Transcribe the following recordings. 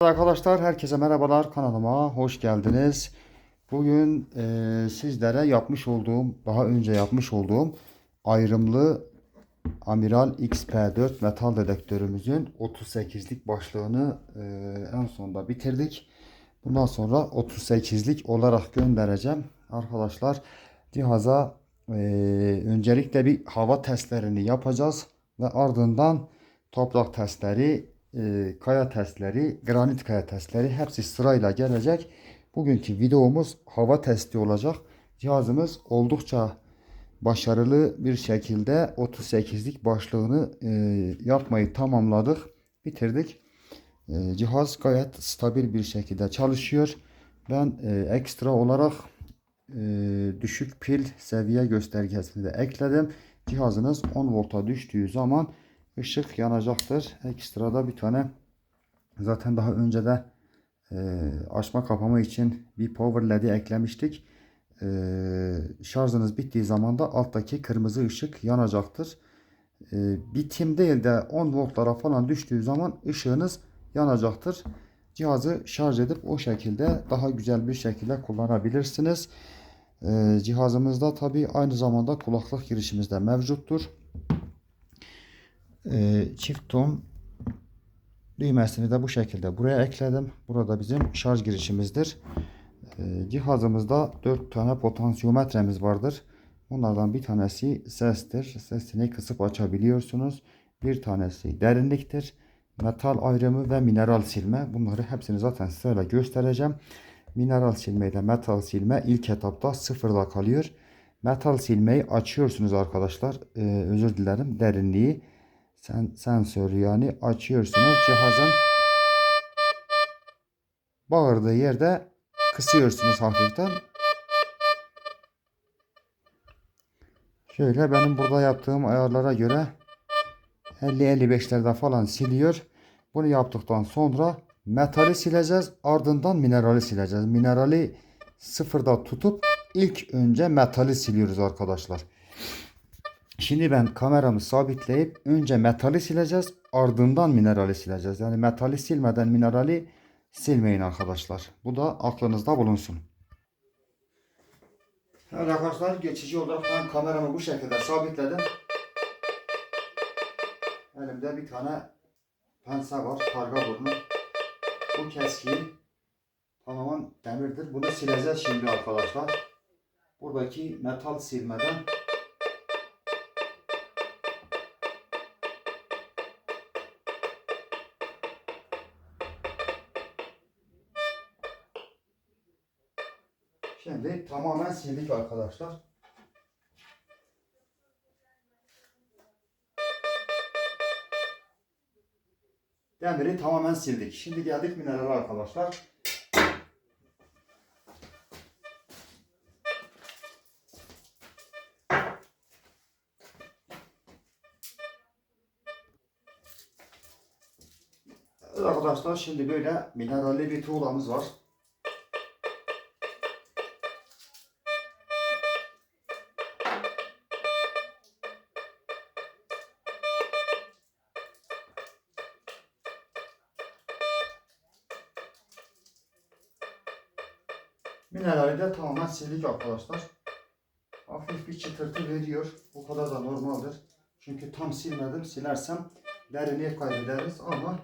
Arkadaşlar herkese merhabalar kanalıma hoş geldiniz. Bugün eee, sizlere yapmış olduğum daha önce yapmış olduğum ayrımlı Amiral XP4 metal dedektörümüzün 38'lik başlığını eee, en sonunda bitirdik. Bundan sonra 38'lik olarak göndereceğim. Arkadaşlar cihaza eee, öncelikle bir hava testlerini yapacağız ve ardından toprak testleri, eee, kaya testleri, granit kaya testleri hepsi sırayla gelecek. Bugünkü videomuz hava testi olacak. Cihazımız oldukça başarılı bir şekilde 38'lik başlığını eee, yapmayı tamamladık, bitirdik. Eee, Cihaz gayet stabil bir şekilde çalışıyor. Ben ekstra olarak düşük pil seviye göstergesini de ekledim. Cihazınız 10 volta düştüğü zaman ışık yanacaktır. Ekstrada bir tane zaten daha önce de eee, açma kapama için bir power led'i eklemiştik. Eee, şarjınız bittiği zaman da alttaki kırmızı ışık yanacaktır. Bitim değil de 10 voltlara falan düştüğü zaman ışığınız yanacaktır. Cihazı şarj edip o şekilde daha güzel bir şekilde kullanabilirsiniz. Eee, cihazımızda tabi aynı zamanda kulaklık girişimiz de mevcuttur. Eee, çift ton düğmesini de bu şekilde buraya ekledim. Burada bizim şarj girişimizdir. Eee, cihazımızda 4 tane potansiyometremiz vardır. Bunlardan bir tanesi sestir. Sesini kısıp açabiliyorsunuz. Bir tanesi derinliktir. Metal ayrımı ve mineral silme. Bunları hepsini zaten sırayla göstereceğim. Mineral silme ile metal silme ilk etapta sıfırda kalıyor. Metal silmeyi açıyorsunuz arkadaşlar. Eee, özür dilerim. Derinliği sen, sensörü yani açıyorsunuz. Cihazın bağırdığı yerde kısıyorsunuz hafiften. Şöyle benim burada yaptığım ayarlara göre 50-55'lerde falan siliyor. Bunu yaptıktan sonra metali sileceğiz. Ardından minerali sileceğiz. Minerali sıfırda tutup ilk önce metali siliyoruz arkadaşlar. Şimdi ben kameramı sabitleyip önce metali sileceğiz. Ardından minerali sileceğiz. Yani metali silmeden minerali silmeyin arkadaşlar. Bu da aklınızda bulunsun. Evet arkadaşlar geçici olarak ben kameramı bu şekilde sabitledim. Elimde bir tane pense var. Karga burnu. Bu keskiğin tamamen demirdir. Bunu sileceğiz şimdi arkadaşlar. Buradaki metal silmeden Şimdi tamamen sildik arkadaşlar. Demiri tamamen sildik. Şimdi geldik minerale arkadaşlar. Arkadaşlar şimdi böyle mineralli bir tuğlamız var. Minerali de tamamen sildik arkadaşlar. Hafif bir çıtırtı veriyor. Bu kadar da normaldir. Çünkü tam silmedim. Silersem derinliği kaybederiz ama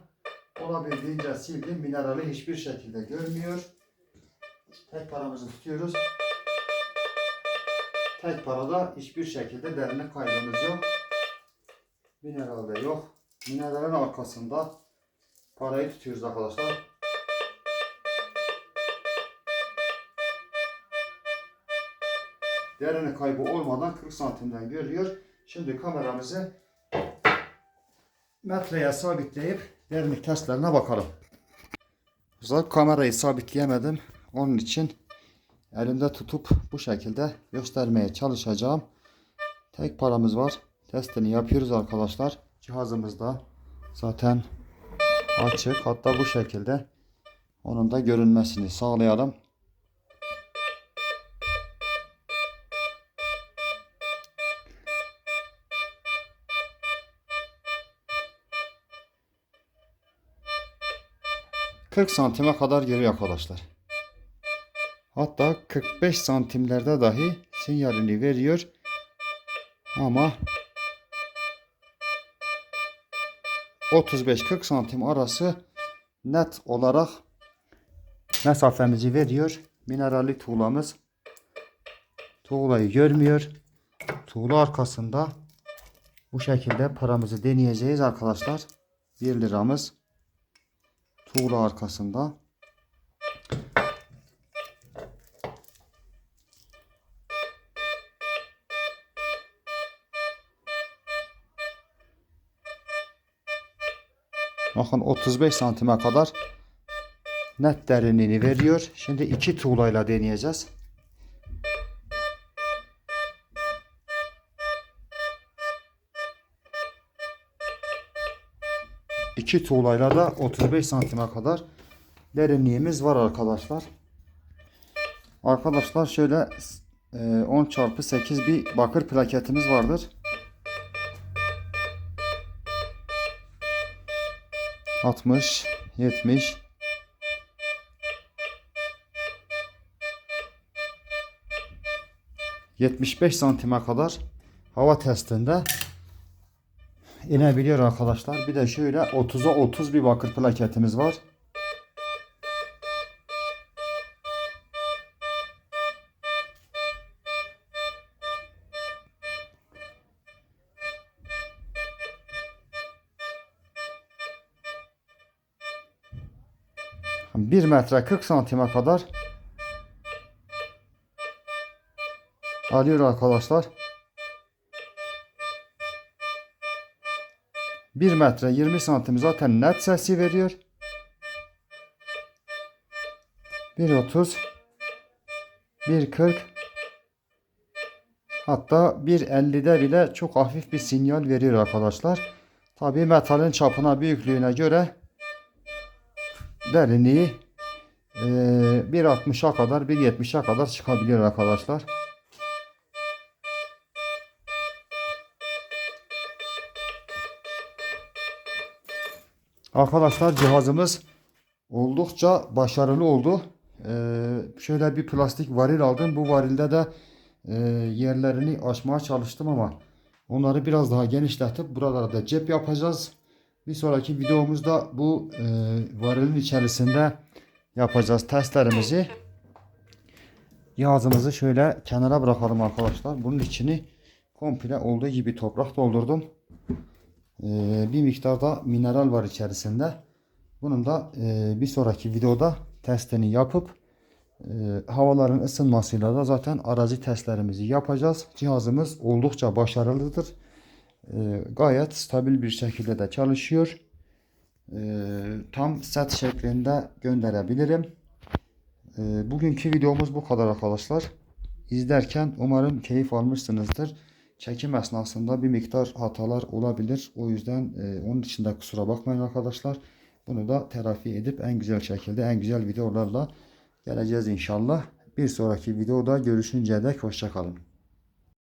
olabildiğince sildim. Minerali hiçbir şekilde görmüyor. Tek paramızı tutuyoruz. Tek parada hiçbir şekilde derinlik kaybımız yok. Mineralde yok. Mineralin arkasında parayı tutuyoruz arkadaşlar. Derinlik kaybı olmadan 40 santimden görüyor. Şimdi kameramızı metreye sabitleyip derinlik testlerine bakalım. Güzel kamerayı sabitleyemedim. Onun için elimde tutup bu şekilde göstermeye çalışacağım. Tek paramız var. Testini yapıyoruz arkadaşlar. Cihazımızda zaten açık. Hatta bu şekilde onun da görünmesini sağlayalım. 40 santime kadar geliyor arkadaşlar. Hatta 45 santimlerde dahi sinyalini veriyor. Ama 35-40 santim arası net olarak mesafemizi veriyor. Mineralli tuğlamız tuğlayı görmüyor. Tuğla arkasında bu şekilde paramızı deneyeceğiz arkadaşlar. 1 liramız tuğla arkasında. Bakın 35 santime kadar net derinliğini veriyor. Şimdi iki tuğlayla deneyeceğiz. İki tuğlayla da 35 santime kadar derinliğimiz var arkadaşlar. Arkadaşlar şöyle e, 10 çarpı 8 bir bakır plaketimiz vardır. 60, 70, ...75 santime kadar hava testinde inebiliyor arkadaşlar. Bir de şöyle 30'a 30 bir bakır plaketimiz var. Bir metre 40 santime kadar alıyor arkadaşlar. 1 metre 20 santim zaten net sesi veriyor. 1.30 1.40 hatta 1.50'de bile çok hafif bir sinyal veriyor arkadaşlar. Tabi metalin çapına büyüklüğüne göre derinliği e, 1.60'a kadar 1.70'a kadar çıkabiliyor arkadaşlar. Arkadaşlar cihazımız oldukça başarılı oldu. Ee, şöyle bir plastik varil aldım. Bu varilde de e, yerlerini açmaya çalıştım ama onları biraz daha genişletip buralara da cep yapacağız. Bir sonraki videomuzda bu e, varilin içerisinde yapacağız testlerimizi. Cihazımızı şöyle kenara bırakalım arkadaşlar. Bunun içini komple olduğu gibi toprak doldurdum. Ee, bir miktarda mineral var içerisinde. Bunun da e, bir sonraki videoda testini yapıp e, havaların ısınmasıyla da zaten arazi testlerimizi yapacağız. Cihazımız oldukça başarılıdır. E, gayet stabil bir şekilde de çalışıyor. Tam set şeklinde gönderebilirim. Bugünkü videomuz bu kadar arkadaşlar. İzlerken umarım keyif almışsınızdır çekim esnasında bir miktar hatalar olabilir. O yüzden e, onun için de kusura bakmayın arkadaşlar. Bunu da telafi edip en güzel şekilde en güzel videolarla geleceğiz inşallah. Bir sonraki videoda görüşünceye dek hoşçakalın.